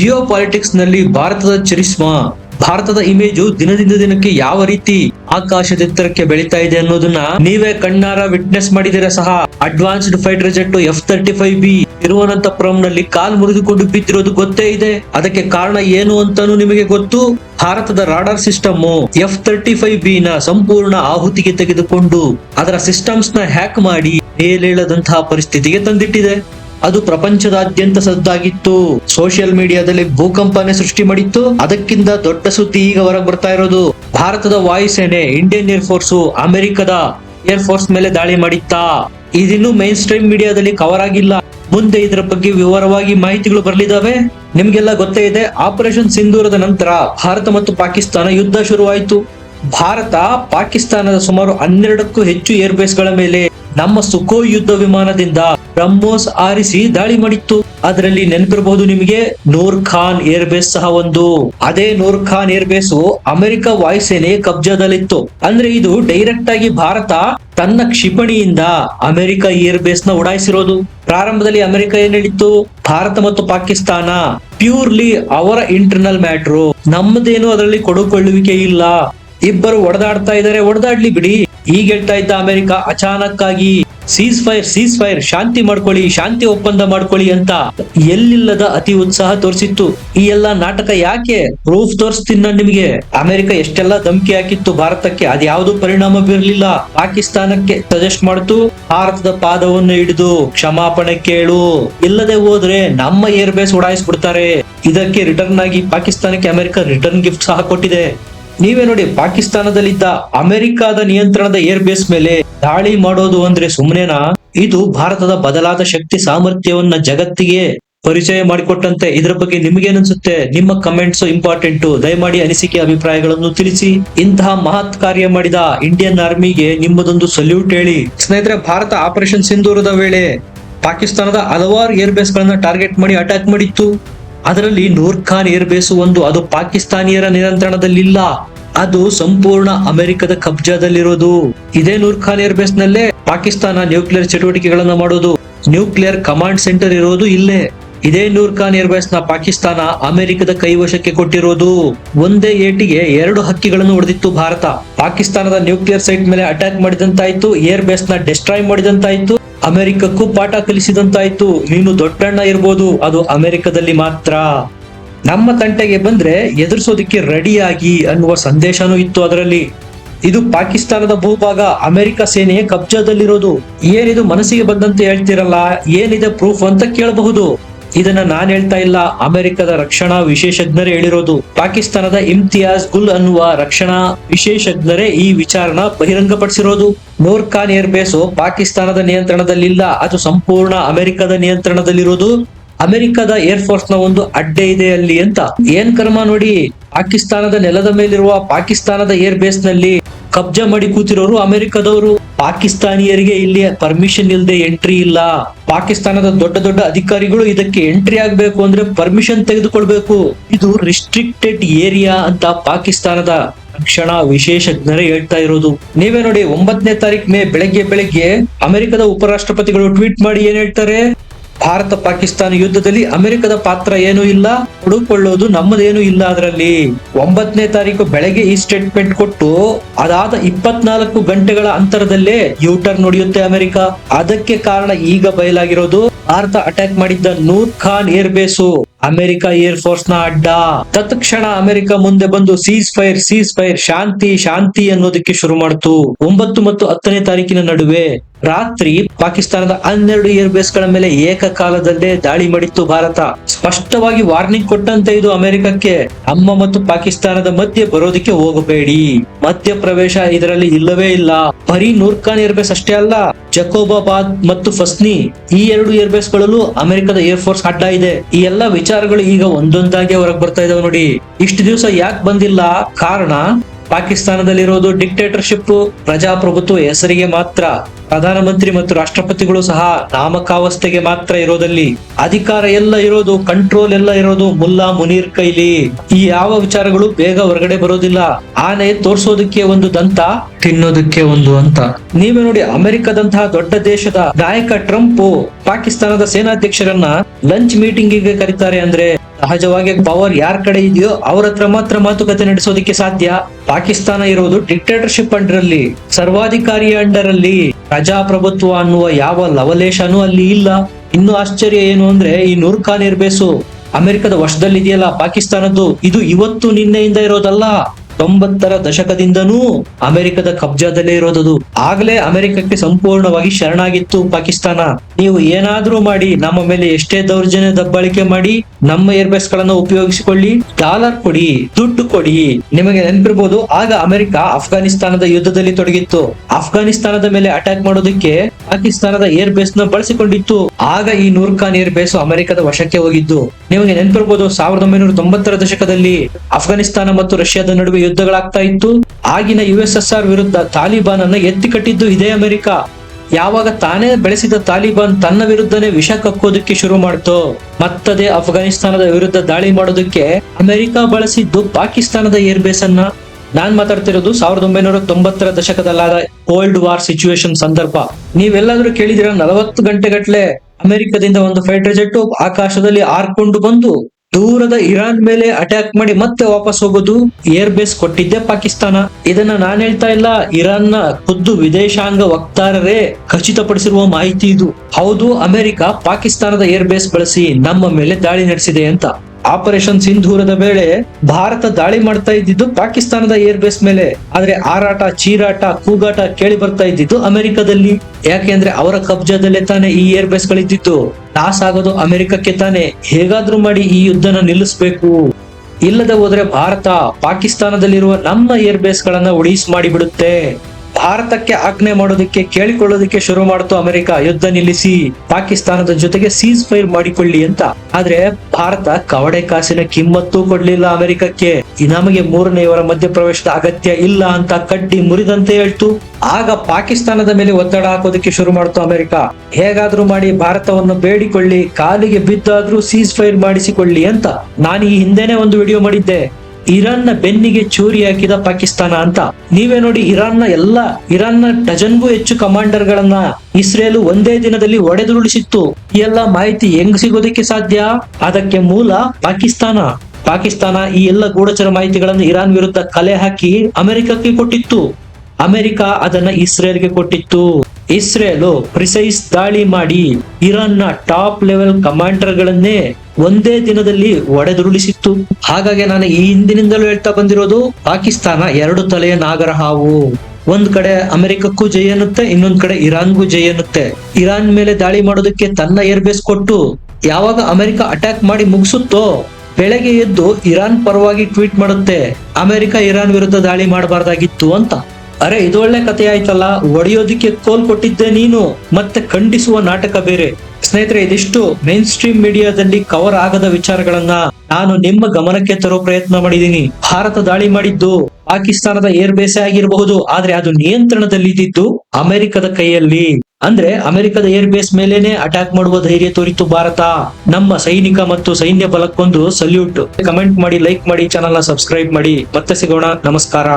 ಜಿಯೋ ಪಾಲಿಟಿಕ್ಸ್ನಲ್ಲಿ ಭಾರತದ ಚರಿಸ್ಮಾ ಭಾರತದ ಇಮೇಜು ದಿನದಿಂದ ದಿನಕ್ಕೆ ಯಾವ ರೀತಿ ಆಕಾಶದೆತ್ತರಕ್ಕೆ ಬೆಳೀತಾ ಇದೆ ಅನ್ನೋದನ್ನ ನೀವೇ ಕಣ್ಣಾರ ವಿಟ್ನೆಸ್ ಮಾಡಿದಿರ ಸಹ? Advanced fighter jet F thirty five B Thiruvananthapuram ನಲ್ಲಿ ಕಾಲ್ ಮುರಿದುಕೊಂಡು ಬಿದ್ದಿರೋದು ಗೊತ್ತೇ ಇದೆ. ಅದಕ್ಕೆ ಕಾರಣ ಏನು ಅಂತಾನು ನಿಮಗೆ ಗೊತ್ತು? ಭಾರತದ radar system F thirty five B ನ ಸಂಪೂರ್ಣ ಆಹುತಿಗೆ ತೆಗೆದುಕೊಂಡು ಅದರ ಸಿಸ್ಟಮ್ಸ್ನ ಹ್ಯಾಕ್ ಮಾಡಿ ಮೇಲೇಳದಂತಹ ಪರಿಸ್ಥಿತಿಗೆ ತಂದಿಟ್ಟಿದೆ. ಅದು ಪ್ರಪಂಚದಾದ್ಯಂತ ಸದ್ದಾಗಿತ್ತು. ಸೋಷಿಯಲ್ ಮೀಡಿಯಾದಲ್ಲಿ ಭೂಕಂಪನೆ ಸೃಷ್ಟಿ ಮಾಡಿತ್ತು. ಅದಕ್ಕಿಂತ ದೊಡ್ಡ ಸುದ್ದಿ ಈಗ ಹೊರಗೆ ಬರ್ತಾ ಇರೋದು. ಭಾರತದ ವಾಯುಸೇನೆ ಇಂಡಿಯನ್ ಏರ್ ಫೋರ್ಸ್ ಅಮೆರಿಕದ ಏರ್ ಫೋರ್ಸ್ ಮೇಲೆ ದಾಳಿ ಮಾಡಿತ್ತಾ? ಇದಿನ್ನೂ ಮೈನ್ ಸ್ಟ್ರೀಮ್ ಮೀಡಿಯಾದಲ್ಲಿ ಕವರ್ ಆಗಿಲ್ಲ. ಮುಂದೆ ಇದರ ಬಗ್ಗೆ ವಿವರವಾಗಿ ಮಾಹಿತಿಗಳು ಬರಲಿದ್ದಾವೆ ನಿಮ್ಗೆಲ್ಲ ಗೊತ್ತೇ ಇದೆ ಆಪರೇಷನ್ ಸಿಂಧೂರದ ನಂತರ ಭಾರತ ಮತ್ತು ಪಾಕಿಸ್ತಾನ ಯುದ್ಧ ಶುರುವಾಯಿತು. ಭಾರತ ಪಾಕಿಸ್ತಾನದ ಸುಮಾರು ಹನ್ನೆರಡಕ್ಕೂ ಹೆಚ್ಚು ಏರ್ ಬೇಸ್ಗಳ ಮೇಲೆ ನಮ್ಮ ಸುಖೋ ಯುದ್ಧ ವಿಮಾನದಿಂದ ಬ್ರಹ್ಮೋಸ್ ಆರಿಸಿ ದಾಳಿ ಮಾಡಿತ್ತು. ಅದರಲ್ಲಿ ನೆನಪಿರಬಹುದು ನಿಮಗೆ ನೂರ್ ಖಾನ್ ಏರ್ ಬೇಸ್ ಸಹ ಒಂದು. ಅದೇ Noor Khan air base America ವಾಯುಸೇನೆ ಕಬ್ಜಾದಲ್ಲಿತ್ತು. ಅಂದ್ರೆ ಇದು ಡೈರೆಕ್ಟ್ ಆಗಿ ಭಾರತ ತನ್ನ ಕ್ಷಿಪಣಿಯಿಂದ ಅಮೆರಿಕ ಏರ್ ಬೇಸ್ನ ಉಡಾಯಿಸಿರೋದು. ಪ್ರಾರಂಭದಲ್ಲಿ ಅಮೆರಿಕ ಏನ್ ಹೇಳಿತ್ತು? ಭಾರತ ಮತ್ತು ಪಾಕಿಸ್ತಾನ ಪ್ಯೂರ್ಲಿ ಅವರ ಇಂಟರ್ನಲ್ ಮ್ಯಾಟ್ರು ನಮ್ಮದೇನು ಅದರಲ್ಲಿ ಕೊಡುಕೊಳ್ಳುವಿಕೆ ಇಲ್ಲ. ಇಬ್ಬರು ಒಡೆದಾಡ್ತಾ ಇದಾರೆ ಒಡೆದಾಡ್ಲಿ ಬಿಡಿ. ಈಗ ಹೇಳ್ತಾ ಇದ್ದ ಅಮೆರಿಕ ಅಚಾನಕ್ ಆಗಿ ಸೀಸ್ ಫೈರ್ ಸೀಸ್ ಫೈರ್ ಶಾಂತಿ ಮಾಡ್ಕೊಳ್ಳಿ, ಶಾಂತಿ ಒಪ್ಪಂದ ಮಾಡ್ಕೊಳ್ಳಿ ಅಂತ ಎಲ್ಲಿಲ್ಲದ ಅತಿ ಉತ್ಸಾಹ ತೋರಿಸಿತ್ತು. ಈ ಎಲ್ಲಾ ನಾಟಕ ಯಾಕೆ? ಪ್ರೂಫ್ ತೋರಿಸ್ತೀನಿ ನಾನು ನಿಮಗೆ. ಅಮೆರಿಕ ಎಷ್ಟೆಲ್ಲ ಧಮಕಿ ಹಾಕಿತ್ತು ಭಾರತಕ್ಕೆ, ಅದ್ಯಾವುದು ಪರಿಣಾಮ ಬೀರಲಿಲ್ಲ. ಪಾಕಿಸ್ತಾನಕ್ಕೆ ಸಜೆಸ್ಟ್ ಮಾಡ್ತು, ಭಾರತದ ಪಾದವನ್ನು ಹಿಡಿದು ಕ್ಷಮಾಪಣೆ ಕೇಳು. ಇಲ್ಲದೆ ಹೋದ್ರೆ ನಮ್ಮ ಏರ್ ಬೇಸ್ ಉಡಾಯಿಸ್ಬಿಡ್ತಾರೆ. ಇದಕ್ಕೆ ರಿಟರ್ನ್ ಆಗಿ ಪಾಕಿಸ್ತಾನಕ್ಕೆ ಅಮೆರಿಕ ರಿಟರ್ನ್ ಗಿಫ್ಟ್ ಸಹ ಕೊಟ್ಟಿದೆ. ನೀವೇ ನೋಡಿ, ಪಾಕಿಸ್ತಾನದಲ್ಲಿದ್ದ ಅಮೆರಿಕದ ನಿಯಂತ್ರಣದ ಏರ್ ಬೇಸ್ ಮೇಲೆ ದಾಳಿ ಮಾಡೋದು ಅಂದ್ರೆ ಸುಮ್ಮನೆನಾ ಇದು ಭಾರತದ ಬದಲಾದ ಶಕ್ತಿ ಸಾಮರ್ಥ್ಯವನ್ನ ಜಗತ್ತಿಗೆ ಪರಿಚಯ ಮಾಡಿಕೊಟ್ಟಂತೆ. ಇದರ ಬಗ್ಗೆ ನಿಮ್ಗೇನನ್ಸುತ್ತೆ? ನಿಮ್ಮ ಕಮೆಂಟ್ಸ್ ಇಂಪಾರ್ಟೆಂಟ್. ದಯಮಾಡಿ ಅನಿಸಿಕೆ, ಅಭಿಪ್ರಾಯಗಳನ್ನು ತಿಳಿಸಿ. ಇಂತಹ ಮಹತ್ ಕಾರ್ಯ ಮಾಡಿದ ಇಂಡಿಯನ್ ಆರ್ಮಿಗೆ ನಿಮ್ಮದೊಂದು ಸಲ್ಯೂಟ್ ಹೇಳಿ. ಸ್ನೇಹಿತರೆ, ಭಾರತ ಆಪರೇಷನ್ ಸಿಂಧೂರದ ವೇಳೆ ಪಾಕಿಸ್ತಾನದ ಹಲವಾರು ಏರ್ ಬೇಸ್ ಗಳನ್ನ ಟಾರ್ಗೆಟ್ ಮಾಡಿ, ಅಟ್ಯಾಕ್ ಮಾಡಿತ್ತು. ಅದರಲ್ಲಿ ನೂರ್ ಖಾನ್ ಏರ್ ಬೇಸ್ ಒಂದು, ಅದು ಪಾಕಿಸ್ತಾನಿಯರ ನಿಯಂತ್ರಣದಲ್ಲಿಲ್ಲ. ಅದು ಸಂಪೂರ್ಣ ಅಮೆರಿಕದ ಕಬ್ಜಾದಲ್ಲಿರೋದು. ಇದೇ ನೂರ್ ಖಾನ್ ಏರ್ ಬೇಸ್ ನಲ್ಲೇ ಪಾಕಿಸ್ತಾನ ನ್ಯೂಕ್ಲಿಯರ್ ಚಟುವಟಿಕೆಗಳನ್ನ ಮಾಡೋದು. ನ್ಯೂಕ್ಲಿಯರ್ ಕಮಾಂಡ್ ಸೆಂಟರ್ ಇರೋದು ಇಲ್ಲೇ. ಇದೇ ನೂರ್ ಖಾನ್ ಏರ್ ಬೇಸ್ನ ಪಾಕಿಸ್ತಾನ ಅಮೆರಿಕದ ಕೈವಶಕ್ಕೆ ಕೊಟ್ಟಿರೋದು. ಒಂದೇ ಏಟಿಗೆ ಎರಡು ಹಕ್ಕಿಗಳನ್ನು ಹೊಡೆದಿತ್ತು ಭಾರತ. ಪಾಕಿಸ್ತಾನದ ನ್ಯೂಕ್ಲಿಯರ್ ಸೈಟ್ ಮೇಲೆ ಅಟ್ಯಾಕ್ ಮಾಡಿದಂತಾಯ್ತು, ಏರ್ ಬೇಸ್ನ ಡಿಸ್ಟ್ರಾಯ್ ಮಾಡಿದಂತಾಯ್ತು. ಅಮೆರಿಕಕ್ಕೂ ಪಾಠ ಕಲಿಸಿದಂತಾಯ್ತು. ನೀನು ದೊಡ್ಡಣ್ಣ ಇರ್ಬೋದು. ಅದು ಅಮೆರಿಕದಲ್ಲಿ ಮಾತ್ರ. ನಮ್ಮ ತಂಟೆಗೆ ಬಂದ್ರೆ ಎದುರಿಸೋದಿಕ್ಕೆ ರೆಡಿಯಾಗಿ ಅನ್ನುವ ಸಂದೇಶನೂ ಇತ್ತು ಅದರಲ್ಲಿ. ಇದು ಪಾಕಿಸ್ತಾನದ ಭೂಭಾಗ, ಅಮೆರಿಕ ಸೇನೆಯ ಕಬ್ಜಾದಲ್ಲಿರೋದು. ಏನಿದು ಮನಸ್ಸಿಗೆ ಬಂದಂತೆ ಹೇಳ್ತಿರಲ್ಲ, ಏನಿದೆ ಪ್ರೂಫ್ ಅಂತ ಕೇಳಬಹುದು. ಇದನ್ನ ನಾನ್ ಹೇಳ್ತಾ ಇಲ್ಲ. ಅಮೆರಿಕದ ರಕ್ಷಣಾ ವಿಶೇಷಜ್ಞರೇ ಹೇಳಿರೋದು. ಪಾಕಿಸ್ತಾನದ ಇಮ್ತಿಯಾಜ್ ಗುಲ್ ಅನ್ನುವ ರಕ್ಷಣಾ ವಿಶೇಷಜ್ಞರೇ ಈ ವಿಚಾರನ ಬಹಿರಂಗಪಡಿಸಿರೋದು. ನೂರ್ ಖಾನ್ ಏರ್ ಬೇಸು ಪಾಕಿಸ್ತಾನದ ನಿಯಂತ್ರಣದಲ್ಲಿಲ್ಲ. ಅದು ಸಂಪೂರ್ಣ ಅಮೆರಿಕದ ನಿಯಂತ್ರಣದಲ್ಲಿರೋದು. ಅಮೆರಿಕದ ಏರ್ ಫೋರ್ಸ್ನ ಒಂದು ಅಡ್ಡೆ ಇದೆ ಅಲ್ಲಿ ಅಂತ. ಏನ್ ಕರ್ಮ ನೋಡಿ? ಪಾಕಿಸ್ತಾನದ ನೆಲದ ಮೇಲಿರುವ ಪಾಕಿಸ್ತಾನದ ಏರ್ ಬೇಸ್ನಲ್ಲಿ ಕಬ್ಜಾ ಮಾಡಿ ಕೂತಿರೋರು ಅಮೆರಿಕದವರು. ಪಾಕಿಸ್ತಾನಿಯರಿಗೆ ಇಲ್ಲಿ ಪರ್ಮಿಷನ್ ಇಲ್ಲದೆ ಎಂಟ್ರಿ ಇಲ್ಲ. ಪಾಕಿಸ್ತಾನದ ದೊಡ್ಡ ದೊಡ್ಡ ಅಧಿಕಾರಿಗಳು ಇದಕ್ಕೆ ಎಂಟ್ರಿ ಆಗ್ಬೇಕು ಅಂದ್ರೆ ಪರ್ಮಿಷನ್ ತೆಗೆದುಕೊಳ್ಬೇಕು. ಇದು ರಿಸ್ಟ್ರಿಕ್ಟೆಡ್ ಏರಿಯಾ ಅಂತ ಪಾಕಿಸ್ತಾನದ ರಕ್ಷಣಾ ವಿಶೇಷಜ್ಞರೇ ಹೇಳ್ತಾ ಇರೋದು. ನೀವೇ ನೋಡಿ ಒಂಬತ್ತನೇ ತಾರೀಕು ಮೇ ಬೆಳಗ್ಗೆ ಬೆಳಗ್ಗೆ ಅಮೆರಿಕದ ಉಪರಾಷ್ಟ್ರಪತಿಗಳು ಟ್ವೀಟ್ ಮಾಡಿ ಏನ್ ಹೇಳ್ತಾರೆ? ಭಾರತ ಪಾಕಿಸ್ತಾನ ಯುದ್ಧದಲ್ಲಿ ಅಮೆರಿಕದ ಪಾತ್ರ ಏನೂ ಇಲ್ಲ. ಹುಡುಕೊಳ್ಳೋದು ನಮ್ಮದೇನು ಇಲ್ಲ ಅದರಲ್ಲಿ. ಒಂಬತ್ತನೇ ತಾರೀಕು ಬೆಳಗ್ಗೆ ಈ ಸ್ಟೇಟ್ಮೆಂಟ್ ಕೊಟ್ಟು, ಅದಾದ ಇಪ್ಪತ್ನಾಲ್ಕು ಗಂಟೆಗಳ ಅಂತರದಲ್ಲೇ ಯೂಟರ್ ನಡೆಯುತ್ತೆ ಅಮೆರಿಕ. ಅದಕ್ಕೆ ಕಾರಣ ಈಗ ಬಯಲಾಗಿರೋದು, ಭಾರತ ಅಟ್ಯಾಕ್ ಮಾಡಿದ್ದ Nur Khan air base. America air ಫೋರ್ಸ್ನ ಅಡ್ಡ. ತತ್ಕ್ಷಣ ಅಮೆರಿಕ ಮುಂದೆ ಬಂದು ಸೀಸ್ ಫೈರ್ ಸೀಸ್ ಫೈರ್ ಶಾಂತಿ ಶಾಂತಿ ಅನ್ನೋದಕ್ಕೆ ಶುರು ಮಾಡ್ತು. ಒಂಬತ್ತು ಮತ್ತು ಹತ್ತನೇ ತಾರೀಕಿನ ನಡುವೆ ರಾತ್ರಿ ಪಾಕಿಸ್ತಾನದ ಹನ್ನೆರಡು ಏರ್ ಬೇಸ್ಗಳ ಮೇಲೆ ಏಕಕಾಲದಲ್ಲೇ ದಾಳಿ ಮಾಡಿತ್ತು ಭಾರತ. ಸ್ಪಷ್ಟವಾಗಿ ವಾರ್ನಿಂಗ್ ಕೊಟ್ಟಂತೆ ಇದು ಅಮೆರಿಕಕ್ಕೆ. ಅಮ್ಮ ಮತ್ತು ಪಾಕಿಸ್ತಾನದ ಮಧ್ಯೆ ಬರೋದಕ್ಕೆ ಹೋಗಬೇಡಿ. ಮಧ್ಯ ಪ್ರವೇಶ ಇದರಲ್ಲಿ ಇಲ್ಲವೇ ಇಲ್ಲ. ಬರೀ ನೂರ್ಖಾನ್ ಏರ್ ಬೇಸ್ ಅಷ್ಟೇ ಅಲ್ಲ ಜಕೋಬಾಬಾದ್ ಮತ್ತು ಫಸ್ನಿ ಈ ಎರಡು ಏರ್ ಬೇಸ್ ಗಳಲ್ಲೂ ಅಮೆರಿಕದ ಏರ್ ಫೋರ್ಸ್ ಅಡ್ಡ ಇದೆ. ಈ ಎಲ್ಲಾ ವಿಚಾರಗಳು ಈಗ ಒಂದೊಂದಾಗಿ ಹೊರಗೆ ಬರ್ತಾ ಇದಾವೆ ನೋಡಿ. ಇಷ್ಟು ದಿವಸ ಯಾಕೆ ಬಂದಿಲ್ಲ? ಕಾರಣ ಪಾಕಿಸ್ತಾನದಲ್ಲಿರೋದು ಡಿಕ್ಟೇಟರ್ಶಿಪ್ ಪ್ರಜಾಪ್ರಭುತ್ವ ಹೆಸರಿಗೆ ಮಾತ್ರ, ಪ್ರಧಾನಮಂತ್ರಿ ಮತ್ತು ರಾಷ್ಟ್ರಪತಿಗಳು ಸಹ ನಾಮಕಾವಸ್ಥೆಗೆ ಮಾತ್ರ ಇರೋದಲ್ಲಿ. ಅಧಿಕಾರ ಎಲ್ಲ ಇರೋದು ಕಂಟ್ರೋಲ್ ಎಲ್ಲ ಇರೋದು ಮುಲ್ಲಾ ಮುನೀರ್ ಕೈಲಿ. ಈ ಯಾವ ವಿಚಾರಗಳು ಬೇಗ ಹೊರಗಡೆ ಬರೋದಿಲ್ಲ. ಆನೆ ತೋರ್ಸೋದಕ್ಕೆ ಒಂದು ದಂತ, ತಿನ್ನೋದಕ್ಕೆ ಒಂದು ಅಂತ ನೀವೇ ನೋಡಿ ಅಮೆರಿಕದಂತಹ ದೊಡ್ಡ ದೇಶದ ನಾಯಕ ಟ್ರಂಪ್ ಪಾಕಿಸ್ತಾನದ ಸೇನಾಧ್ಯಕ್ಷರನ್ನ ಲಂಚ್ ಮೀಟಿಂಗ್ ಕರೀತಾರೆ ಅಂದ್ರೆ ಸಹಜವಾಗಿ ಪವರ್ ಯಾರ ಕಡೆ ಇದೆಯೋ ಅವ್ರ ಹತ್ರ ಮಾತ್ರ ಮಾತುಕತೆ ನಡೆಸೋದಕ್ಕೆ ಸಾಧ್ಯ. ಪಾಕಿಸ್ತಾನ ಇರೋದು ಡಿಕ್ಟೇಟರ್ಶಿಪ್ ಅಂಡರಲ್ಲಿ ಸರ್ವಾಧಿಕಾರಿ ಸರ್ವಾಧಿಕಾರಿಯ ಅಂಡರ್ ಅಲ್ಲಿ ಪ್ರಜಾಪ್ರಭುತ್ವ ಅನ್ನುವ ಯಾವ ಲವಲೇಶನೂ ಅಲ್ಲಿ ಇಲ್ಲ. ಇನ್ನು ಆಶ್ಚರ್ಯ ಏನು ಅಂದ್ರೆ, ಈ ನೂರ್ ಖಾನ್ ಇರ್ಬೇಸು ಅಮೆರಿಕದ ವಶದಲ್ಲಿದೆಯಲ್ಲ ಪಾಕಿಸ್ತಾನದ್ದು, ಇದು ಇವತ್ತು ನಿನ್ನೆಯಿಂದ ಇರೋದಲ್ಲ. ತೊಂಬತ್ತರ ದಶಕದಿಂದನೂ ಅಮೆರಿಕದ ಕಬ್ಜಾದಲ್ಲೇ ಇರೋದದು. ಆಗ್ಲೇ ಅಮೆರಿಕಕ್ಕೆ ಸಂಪೂರ್ಣವಾಗಿ ಶರಣಾಗಿತ್ತು ಪಾಕಿಸ್ತಾನ. ನೀವು ಏನಾದ್ರೂ ಮಾಡಿ, ನಮ್ಮ ಮೇಲೆ ಎಷ್ಟೇ ದೌರ್ಜನ್ಯ ದಬ್ಬಾಳಿಕೆ ಮಾಡಿ, ನಮ್ಮ ಏರ್ಬೇಸ್ ಗಳನ್ನ ಉಪಯೋಗಿಸಿಕೊಳ್ಳಿ, ಡಾಲರ್ ಕೊಡಿ, ದುಡ್ಡು ಕೊಡಿ, ನಿಮಗೆ ನೆನಪಿರ್ಬೋದು, ಆಗ ಅಮೆರಿಕ ಅಫ್ಘಾನಿಸ್ತಾನದ ಯುದ್ಧದಲ್ಲಿ ತೊಡಗಿತ್ತು. ಅಫ್ಘಾನಿಸ್ತಾನದ ಮೇಲೆ ಅಟ್ಯಾಕ್ ಮಾಡೋದಕ್ಕೆ ಪಾಕಿಸ್ತಾನದ ಏರ್ ಬೇಸ್ನ ಬಳಸಿಕೊಂಡಿತ್ತು. ಆಗ ಈ ನೂರ್ ಖಾನ್ ಏರ್ ಬೇಸ್ ಅಮೆರಿಕದ ವಶಕ್ಕೆ ಹೋಗಿದ್ದು. ನಿಮಗೆ ನೆನಪಿರ್ಬೋದು, ಸಾವಿರದ ಒಂಬೈನೂರ ತೊಂಬತ್ತರ ದಶಕದಲ್ಲಿ ಅಫ್ಘಾನಿಸ್ತಾನ ಮತ್ತು ರಷ್ಯಾದ ನಡುವೆ ಯುದ್ಧಗಳಾಗ್ತಾ ಇತ್ತು. ಆಗಿನ ಯು ವಿರುದ್ಧ ತಾಲಿಬಾನ್ ಅನ್ನ ಎತ್ತಿ ಕಟ್ಟಿದ್ದು ಇದೇ ಅಮೆರಿಕ. ಯಾವಾಗ ತಾನೇ ಬೆಳೆಸಿದ ತಾಲಿಬಾನ್ ತನ್ನ ವಿರುದ್ಧನೇ ವಿಷ ಕಕ್ಕೋದಕ್ಕೆ ಶುರು ಮಾಡ್ತು. ಮತ್ತದೇ ಅಫ್ಘಾನಿಸ್ತಾನದ ವಿರುದ್ಧ ದಾಳಿ ಮಾಡೋದಕ್ಕೆ ಅಮೆರಿಕ ಬಳಸಿದ್ದು ಪಾಕಿಸ್ತಾನದ ಏರ್ ಬೇಸ್ ಅನ್ನ ನಾನ್ ಮಾತಾಡ್ತಿರೋದು ಸಾವಿರದ ಒಂಬೈನೂರ ತೊಂಬತ್ತರ ದಶಕದಲ್ಲಾದ ಕೋಲ್ಡ್ ವಾರ್ ಸಿಚುವೇಶನ್ ಸಂದರ್ಭ. ನೀವೆಲ್ಲಾದ್ರೂ ಕೇಳಿದಿರ ನಲವತ್ತು ಗಂಟೆಗಟ್ಲೆ ಅಮೆರಿಕದಿಂದ ಒಂದು ಫೈಟರ್ ಜೆಟ್ ಆಕಾಶದಲ್ಲಿ ಆರ್ಕೊಂಡು ಬಂದು ದೂರದ ಇರಾನ್ ಮೇಲೆ ಅಟ್ಯಾಕ್ ಮಾಡಿ ಮತ್ತೆ ವಾಪಸ್ ಹೋಗೋದು ಏರ್ ಬೇಸ್ ಕೊಟ್ಟಿದ್ದೆ ಪಾಕಿಸ್ತಾನ. ಇದನ್ನ ನಾನ್ ಹೇಳ್ತಾ ಇಲ್ಲ ಇರಾನ್ನ ಖುದ್ದು ವಿದೇಶಾಂಗ ವಕ್ತಾರರೇ ಖಚಿತಪಡಿಸಿರುವ ಮಾಹಿತಿ ಇದು. ಹೌದು, ಅಮೆರಿಕ ಪಾಕಿಸ್ತಾನದ ಏರ್ ಬೇಸ್ ಬಳಸಿ ನಮ್ಮ ಮೇಲೆ ದಾಳಿ ನಡೆಸಿದೆ ಅಂತ. ಆಪರೇಷನ್ ಸಿಂಧೂರದ ವೇಳೆ ಭಾರತ ದಾಳಿ ಮಾಡ್ತಾ ಇದ್ದಿದ್ದು ಪಾಕಿಸ್ತಾನದ ಏರ್ ಬೇಸ್ ಮೇಲೆ. ಆದ್ರೆ ಆರಾಟ, ಚೀರಾಟ, ಕೂಗಾಟ ಕೇಳಿ ಬರ್ತಾ ಇದ್ದಿದ್ದು ಅಮೆರಿಕದಲ್ಲಿ. ಯಾಕೆಂದ್ರೆ ಅವರ ಕಬ್ಜಾದಲ್ಲೇ ತಾನೇ ಈ ಏರ್ ಬೇಸ್ ಗಳಿದ್ದಿತ್ತು ಲಾಸ್ ಆಗೋದು ಅಮೆರಿಕಕ್ಕೆ ತಾನೇ. ಹೇಗಾದ್ರೂ ಮಾಡಿ ಈ ಯುದ್ಧನ ನಿಲ್ಲಿಸ್ಬೇಕು. ಇಲ್ಲದೆ ಹೋದ್ರೆ ಭಾರತ ಪಾಕಿಸ್ತಾನದಲ್ಲಿರುವ ನಮ್ಮ ಏರ್ ಬೇಸ್ ಗಳನ್ನ ಉಳಿಸ್ ಮಾಡಿಬಿಡುತ್ತೆ. ಭಾರತಕ್ಕೆ ಆಜ್ಞೆ ಮಾಡೋದಕ್ಕೆ, ಕೇಳಿಕೊಳ್ಳೋದಕ್ಕೆ ಶುರು ಮಾಡ್ತು ಅಮೆರಿಕ. ಯುದ್ಧ ನಿಲ್ಲಿಸಿ, ಪಾಕಿಸ್ತಾನದ ಜೊತೆಗೆ ಸೀಸ್ ಫೈರ್ ಮಾಡಿಕೊಳ್ಳಿ ಅಂತ. ಆದ್ರೆ ಭಾರತ ಕವಡೆ ಕಾಸಿನ ಕಿಮ್ಮತ್ತು ಕೊಡ್ಲಿಲ್ಲ ಅಮೆರಿಕಕ್ಕೆ. ನಮಗೆ ಮೂರನೆಯವರ ಮಧ್ಯಪ್ರವೇಶದ ಅಗತ್ಯ ಇಲ್ಲ ಅಂತ ಕಡ್ಡಿ ಮುರಿದಂತೆ ಹೇಳ್ತು. ಆಗ ಪಾಕಿಸ್ತಾನದ ಮೇಲೆ ಒತ್ತಡ ಹಾಕೋದಕ್ಕೆ ಶುರು ಮಾಡ್ತು ಅಮೆರಿಕ. ಹೇಗಾದ್ರೂ ಮಾಡಿ ಭಾರತವನ್ನು ಬೇಡಿಕೊಳ್ಳಿ, ಕಾಲಿಗೆ ಬಿದ್ದಾದ್ರೂ ಸೀಸ್ ಫೈರ್ ಮಾಡಿಸಿಕೊಳ್ಳಿ ಅಂತ ನಾನು ಈ ಹಿಂದೆನೆ ಒಂದು ವಿಡಿಯೋ ಮಾಡಿದ್ದೆ. ಇರಾನ್ನ ಬೆನ್ನಿಗೆ ಚೂರಿ ಹಾಕಿದ ಪಾಕಿಸ್ತಾನ ಅಂತ. ನೀವೇ ನೋಡಿ ಇರಾನ್ನ ಎಲ್ಲ ಇರಾನ್ನ ಡಜನ್ಗೂ ಹೆಚ್ಚು ಕಮಾಂಡರ್ ಗಳನ್ನ ಇಸ್ರೇಲ್ ಒಂದೇ ದಿನದಲ್ಲಿ ಒಡೆದುರುಳಿಸಿತ್ತು ಈ ಎಲ್ಲ ಮಾಹಿತಿ ಹೆಂಗ್ ಸಿಗೋದಕ್ಕೆ ಸಾಧ್ಯ? ಅದಕ್ಕೆ ಮೂಲ ಪಾಕಿಸ್ತಾನ. ಪಾಕಿಸ್ತಾನ ಈ ಎಲ್ಲ ಗೂಢಚರ ಮಾಹಿತಿಗಳನ್ನು ಇರಾನ್ ವಿರುದ್ಧ ಕಲೆ ಹಾಕಿ ಅಮೆರಿಕಕ್ಕೆ ಕೊಟ್ಟಿತ್ತು. ಅಮೆರಿಕ ಅದನ್ನ ಇಸ್ರೇಲ್ಗೆ ಕೊಟ್ಟಿತ್ತು. ಇಸ್ರೇಲು ಪ್ರಿಸೈಸ್ ದಾಳಿ ಮಾಡಿ ಇರಾನ್ನ ಟಾಪ್ ಲೆವೆಲ್ ಕಮಾಂಡರ್ ಗಳನ್ನೇ ಒಂದೇ ದಿನದಲ್ಲಿ ಒಡೆದುರುಳಿಸಿತ್ತು. ಹಾಗಾಗಿ ನಾನು ಈ ಹಿಂದಿನಿಂದಲೂ ಹೇಳ್ತಾ ಬಂದಿರೋದು, ಪಾಕಿಸ್ತಾನ ಎರಡು ತಲೆಯ ನಾಗರ ಹಾವು ಒಂದ್ ಕಡೆ ಅಮೆರಿಕಕ್ಕೂ ಜೈ ಅನ್ನುತ್ತೆ, ಇನ್ನೊಂದ್ ಕಡೆ ಇರಾನ್ಗೂ ಜೈ ಅನ್ನುತ್ತೆ. ಇರಾನ್ ಮೇಲೆ ದಾಳಿ ಮಾಡೋದಕ್ಕೆ ತನ್ನ ಏರ್ ಬೇಸ್ ಕೊಟ್ಟು ಯಾವಾಗ ಅಮೆರಿಕ ಅಟ್ಯಾಕ್ ಮಾಡಿ ಮುಗಿಸುತ್ತೋ, ಬೆಳಗ್ಗೆ ಎದ್ದು ಇರಾನ್ ಪರವಾಗಿ ಟ್ವೀಟ್ ಮಾಡುತ್ತೆ, ಅಮೆರಿಕ ಇರಾನ್ ವಿರುದ್ಧ ದಾಳಿ ಮಾಡಬಾರ್ದಾಗಿತ್ತು ಅಂತ. ಅರೆ, ಇದು ಒಳ್ಳೆ ಕಥೆ ಆಯ್ತಲ್ಲ? ಒಡೆಯೋದಿಕ್ಕೆ ಕೋಲ್ ಕೊಟ್ಟಿದ್ದೆ ನೀನು. ಮತ್ತೆ ಖಂಡಿಸುವ ನಾಟಕ ಬೇರೆ. ಸ್ನೇಹಿತರೆ, ಇದಿಷ್ಟು ಮೇನ್ ಸ್ಟ್ರೀಮ್ ಮೀಡಿಯಾದಲ್ಲಿ ಕವರ್ ಆಗದ ವಿಚಾರಗಳನ್ನ ನಾನು ನಿಮ್ಮ ಗಮನಕ್ಕೆ ತರೋ ಪ್ರಯತ್ನ ಮಾಡಿದೀನಿ ಭಾರತ ದಾಳಿ ಮಾಡಿದ್ದು ಪಾಕಿಸ್ತಾನದ ಏರ್ ಬೇಸ್ ಆಗಿರಬಹುದು, ಆದ್ರೆ ಅದು ನಿಯಂತ್ರಣದಲ್ಲಿ ಇದ್ದಿದ್ದು ಅಮೆರಿಕದ ಕೈಯಲ್ಲಿ. ಅಂದ್ರೆ ಅಮೆರಿಕದ ಏರ್ ಬೇಸ್ ಮೇಲೇನೆ ಅಟ್ಯಾಕ್ ಮಾಡುವ ಧೈರ್ಯ ತೋರಿತು ಭಾರತ. ನಮ್ಮ ಸೈನಿಕ ಮತ್ತು ಸೈನ್ಯ ಬಲಕ್ಕೊಂದು ಸಲ್ಯೂಟ್. ಕಮೆಂಟ್ ಮಾಡಿ, ಲೈಕ್ ಮಾಡಿ ಚಾನಲ್ನ ಸಬ್ಸ್ಕ್ರೈಬ್ ಮಾಡಿ. ಮತ್ತೆ ಸಿಗೋಣ. ನಮಸ್ಕಾರ.